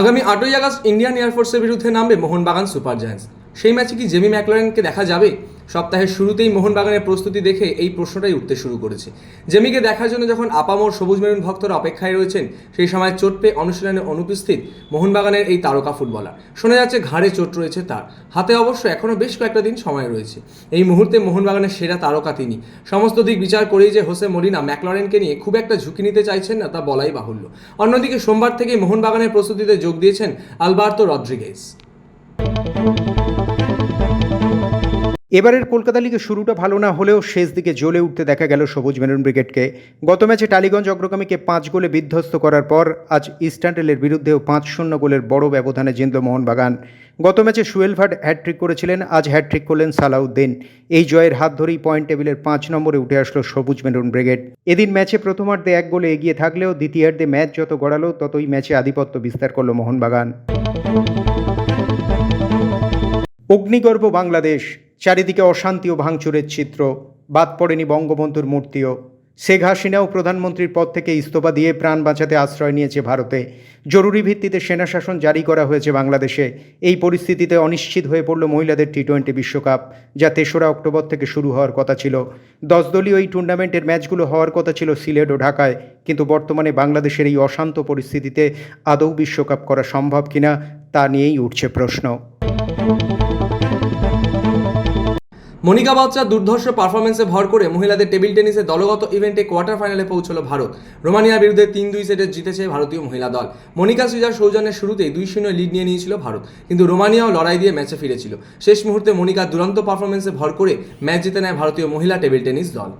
আগামী আটই August Indian এয়ারফোর্সের বিরুদ্ধে নামবে মোহনবাগান সুপার জায়ান্টস। সেই ম্যাচে কি জেমি ম্যাকলারেনকে দেখা যাবে? সপ্তাহের শুরুতেই মোহনবাগানের প্রস্তুতি দেখে এই প্রশ্নটাই উঠতে শুরু করেছে। জেমিকে দেখার জন্য যখন আপামোর সবুজ মেরুন ভক্তরা অপেক্ষায় রয়েছেন, সেই সময় চোট পেয়ে অনুশীলনে অনুপস্থিত মোহনবাগানের এই তারকা ফুটবলার। শোনা যাচ্ছে ঘাড়ে চোট রয়েছে তার। হাতে অবশ্য এখনও বেশ কয়েকটা দিন সময় রয়েছে। এই মুহূর্তে মোহনবাগানের সেরা তারকা তিনি। সমস্ত দিক বিচার করেই যে হোসে মরিনা ম্যাকলরেনকে নিয়ে খুব একটা ঝুঁকি নিতে চাইছেন না তা বলাই বাহুল্য। অন্যদিকে সোমবার থেকে মোহনবাগানের প্রস্তুতিতে যোগ দিয়েছেন আলবার্তো রদ্রিগেজ। এবারের কলকাতা লিগে শুরুটা ভালো না হলেও শেষ দিকে জ্বলে উঠতে দেখা গেল সবুজ মেরুন ব্রিগেডকে। গত ম্যাচে টালিগঞ্জ অগ্রগামীকে পাঁচ গোলে বিধ্বস্ত করার পর আজ ইস্টার্টেলের বিরুদ্ধেও পাঁচ শূন্য গোলের বড় ব্যবধানে জিতল মোহনবাগান। গত ম্যাচে সুয়েলভার্ড হ্যাট্রিক করেছিলেন, আজ হ্যাট্রিক করলেন সালাউদ্দিন। এই জয়ের হাত ধরেই পয়েন্ট টেবিলের পাঁচ নম্বরে উঠে আসলো সবুজ মেরুন ব্রিগেড। এদিন ম্যাচে প্রথমার্ধে এক গোলে এগিয়ে থাকলেও দ্বিতীয়ার্ধে ম্যাচ যত গড়ালো, ততই ম্যাচে আধিপত্য বিস্তার করল মোহনবাগান। অগ্নিগর্ভ বাংলাদেশ। চারিদিকে অশান্তি ও ভাঙচুরের চিত্র। বাদ পড়েনি বঙ্গবন্ধুর মূর্তিও। শেখ হাসিনাও প্রধানমন্ত্রীর পদ থেকে ইস্তফা দিয়ে প্রাণ বাঁচাতে আশ্রয় নিয়েছে ভারতে। জরুরি ভিত্তিতে সেনা শাসন জারি করা হয়েছে বাংলাদেশে। এই পরিস্থিতিতে অনিশ্চিত হয়ে পড়ল মহিলাদের টি টোয়েন্টি বিশ্বকাপ, যা তেসরা অক্টোবর থেকে শুরু হওয়ার কথা ছিল। দশ দলীয় এই টুর্নামেন্টের ম্যাচগুলো হওয়ার কথা ছিল সিলেট ও ঢাকায়, কিন্তু বর্তমানে বাংলাদেশের এই অশান্ত পরিস্থিতিতে আদৌ বিশ্বকাপ করা সম্ভব কিনা, তা নিয়েই উঠছে প্রশ্ন। মনিকা বাচ্চার দুর্ধর্ষ পারফরমেন্সে ভর করে মহিলাদের টেবিল টেনিসে দলগত ইভেন্টে কোয়ার্টার ফাইনালে পৌঁছলো ভারত। রোমানিয়ার বিরুদ্ধে তিন দুই সেটে জিতেছে ভারতীয় মহিলা দল। মনিকা সৃজার সৌজন্যের শুরুতেই দুই শূন্য লিড নিয়ে নিয়েছিল ভারত, কিন্তু রোমানিয়াও লড়াই দিয়ে ম্যাচে ফিরেছিল। শেষ মুহূর্তে মনিকার দুরন্ত পারফরমেন্সে ভর করে ম্যাচ জিতে নেয় ভারতীয় মহিলা টেবিল টেনিস দল।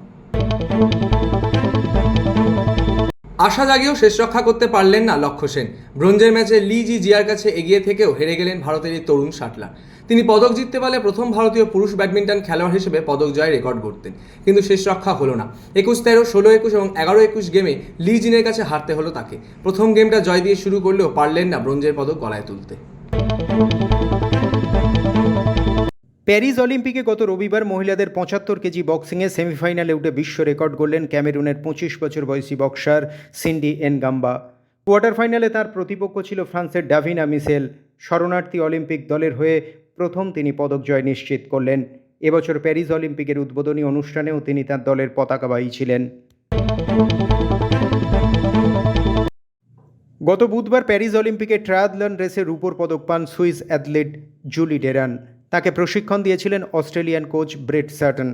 আশা জাগিয়েও শেষ রক্ষা করতে পারলেন না লক্ষ্য সেন। ব্রোঞ্জের ম্যাচে লি জি জিয়ার কাছে এগিয়ে থেকেও হেরে গেলেন ভারতের এই তরুণ শাটলার তিনি পদক জিততে পারলে প্রথম ভারতীয় পুরুষ ব্যাডমিন্টন খেলোয়াড় হিসেবে পদক জয়ের রেকর্ড গড়তেন। কিন্তু শেষ রক্ষা হলো না। একুশ, তেরো, ষোলো, একুশ এবং এগারো, একুশ গেমে লি জিনের কাছে হারতে হলো তাকে। প্রথম গেমটা জয় দিয়ে শুরু করলেও পারলেন না ব্রোঞ্জের পদক গলায় তুলতে। প্যারিস অলিম্পিকে গত রবিবার মহিলাদের পঁচাত্তর কেজি বক্সিংয়ে সেমিফাইনালে উঠে বিশ্ব রেকর্ড করলেন ক্যামেরুনের পঁচিশ বছর বয়সী boxer Cindy Ngamba quarter ফাইনালে তার প্রতিপক্ষ ছিল ফ্রান্সের ডাভিনা মিসেল। শরণার্থী অলিম্পিক দলের হয়ে প্রথম তিনি পদক জয় নিশ্চিত করলেন। এবছর প্যারিস অলিম্পিকের উদ্বোধনী অনুষ্ঠানেও তিনি তার দলের পতাকাবাহী ছিলেন। গত বুধবার প্যারিস অলিম্পিকে ট্রায়াথলন রেসে রূপোর পদক পান সুইস অ্যাথলিট জুলি ডেরান। তাকে প্রশিক্ষণ দিয়েছিলেন অস্ট্রেলিয়ান কোচ ব্রেট সার্টন।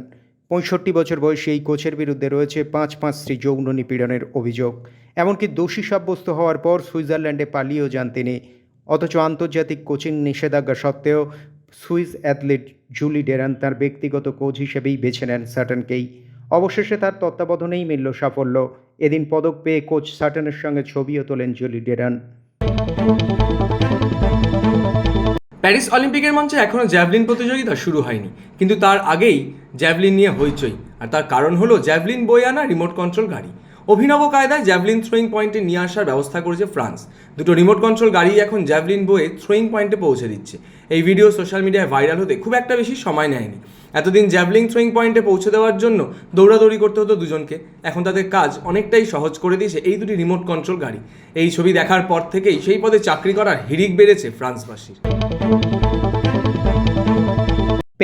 পঁয়ষট্টি বছর বয়সী এই কোচের বিরুদ্ধে রয়েছে পাঁচ পাঁচ পাঁচটি যৌন নিপীড়নের অভিযোগ। এমনকি দোষী সাব্যস্ত হওয়ার পর সুইজারল্যান্ডে পালিয়েও যান তিনি। অথচ আন্তর্জাতিক কোচিং নিষেধাজ্ঞা সত্ত্বেও সুইস অ্যাথলিট জুলি ডেরান তার ব্যক্তিগত কোচ হিসেবেই বেছে নেন সাটনকেই। অবশেষে তার তত্ত্বাবধানেই মিলল সাফল্য। এদিন পদক পেয়ে কোচ সাটনের সঙ্গে ছবিও তোলেন জুলি ডেরান। প্যারিস অলিম্পিকের মঞ্চে এখনও জ্যাভলিন প্রতিযোগিতা শুরু হয়নি, কিন্তু তার আগেই জ্যাভলিন নিয়ে হইচই। আর তার কারণ হলো জ্যাভলিন বই আনা রিমোট কন্ট্রোল গাড়ি। অভিনব কায়দায় জ্যাভলিন থ্রোয়িং পয়েন্টে নিয়ে আসার ব্যবস্থা করেছে ফ্রান্স। দুটো রিমোট কন্ট্রোল গাড়ি এখন জ্যাভলিন বয়ে থ্রোয়িং পয়েন্টে পৌঁছে দিচ্ছে। এই ভিডিও সোশ্যাল মিডিয়ায় ভাইরাল হতে খুব একটা বেশি সময় নেয়নি। এতদিন জ্যাভলিং থ্রোয়িং পয়েন্টে পৌঁছে দেওয়ার জন্য দৌড়াদৌড়ি করতে হতো দুজনকে। এখন তাদের কাজ অনেকটাই সহজ করে দিয়েছে এই দুটি রিমোট কন্ট্রোল গাড়ি। এই ছবি দেখার পর থেকেই সেই পদে চাকরি করার হিড়িক বেড়েছে ফ্রান্সবাসীর।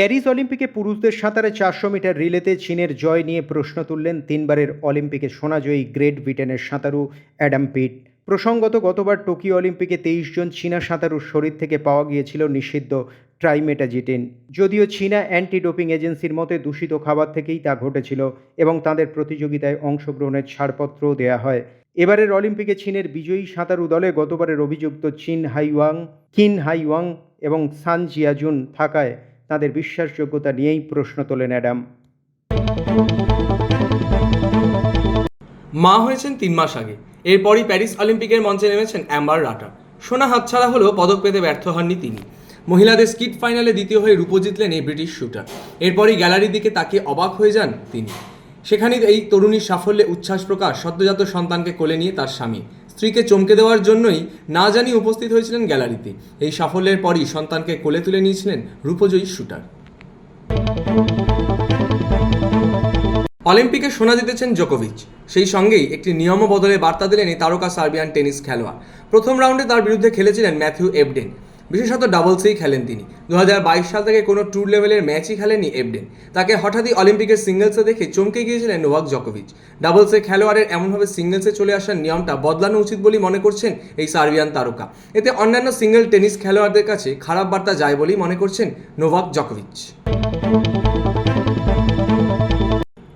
প্যারিস অলিম্পিকে পুরুষদের সাঁতারে চারশো মিটার রিলেতে চীনের জয় নিয়ে প্রশ্ন তুললেন তিনবারের অলিম্পিকে সোনাজয়ী গ্রেট ব্রিটেনের সাঁতারু অ্যাডাম পিট। প্রসঙ্গত, গতবার টোকিও অলিম্পিকে তেইশ জন চীনা সাঁতারুর শরীর থেকে পাওয়া গিয়েছিল নিষিদ্ধ ট্রাইমেটাজিটিন। যদিও চীনা অ্যান্টি ডোপিং এজেন্সির মতে, দূষিত খাবার থেকেই তা ঘটেছিল এবং তাদের প্রতিযোগিতায় অংশগ্রহণের ছাড়পত্রও দেয়া হয়। এবারের অলিম্পিকে চীনের বিজয়ী সাঁতারু দলে গতবারের অভিযুক্ত চীন হাইওয়াং, কিন হাইওয়াং এবং সান জিয়াজুন থাকায় তাদের বিশ্বাসযোগ্যতা নিয়েই প্রশ্ন তোলেন অ্যাডাম। মা হয়েছেন তিন মাস আগে। এরপরই প্যারিস অলিম্পিকের মঞ্চে নেমেছেন অ্যাম্বার রাটা। সোনা হাতছাড়া হলেও পদক পেতে ব্যর্থ হননি তিনি। মহিলাদের স্কিট ফাইনালে দ্বিতীয় হয়ে রূপো জিতলেন এই ব্রিটিশ শুটার। এরপরই গ্যালারির দিকে তাকিয়ে অবাক হয়ে যান তিনি। সেখানেই এই তরুণীর সাফল্যে উচ্ছ্বাস প্রকাশ সদ্যজাত সন্তানকে কোলে নিয়ে তার স্বামী। স্ত্রীকে চমকে দেওয়ার জন্যই না জানি উপস্থিত হয়েছিলেন গ্যালারিতে। এই সাফল্যের পরই সন্তানকে কোলে তুলে নিয়েছিলেন রূপজয়ী শুটার। অলিম্পিকে সোনা জিতেছেন জোকোভিচ। সেই সঙ্গেই একটি নিয়ম বদলে বার্তা দিলেন এই তারকা সার্বিয়ান টেনিস খেলোয়াড়। প্রথম রাউন্ডে তার বিরুদ্ধে খেলেছিলেন ম্যাথিউ এবডেন। বিশেষত ডাবলসেই খেলেন তিনি। দু হাজার বাইশ সাল থেকে কোনো ট্যুর লেভেলের ম্যাচই খেলেনি এবডেন তাকে হঠাৎই অলিম্পিকের সিঙ্গেলসে দেখে চমকে গিয়েছিলেন নোভাক জকোভিচ ডাবলসে খেলোয়াড়ের এমনভাবে সিঙ্গেলসে চলে আসার নিয়মটা বদলানো উচিত বলেই মনে করছেন এই সার্বিয়ান তারকা। এতে অন্যান্য সিঙ্গেল টেনিস খেলোয়াড়দের কাছে খারাপ বার্তা যায় বলেই মনে করছেন নোভাক জকোভিচ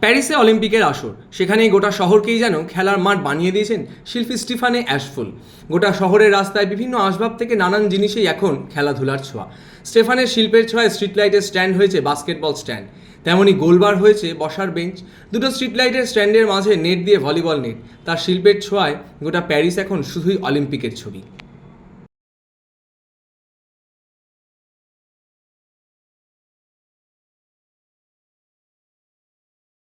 প্যারিসে অলিম্পিকের আসর। সেখানেই গোটা শহরকেই যেন খেলার মাঠ বানিয়ে দিয়েছেন শিল্পী স্টিফানে অ্যাশফুল। গোটা শহরের রাস্তায় বিভিন্ন আসবাব থেকে নানান জিনিসেই এখন খেলাধুলার ছোঁয়া। স্টেফানের শিল্পের ছোঁয়ায় স্ট্রিট লাইটের স্ট্যান্ড হয়েছে বাস্কেটবল স্ট্যান্ড। তেমনই গোলবার হয়েছে বসার বেঞ্চ। দুটো স্ট্রিট লাইটের স্ট্যান্ডের মাঝে নেট দিয়ে ভলিবল নেট। তার শিল্পের ছোঁয়ায় গোটা প্যারিস এখন শুধুই অলিম্পিকের ছবি।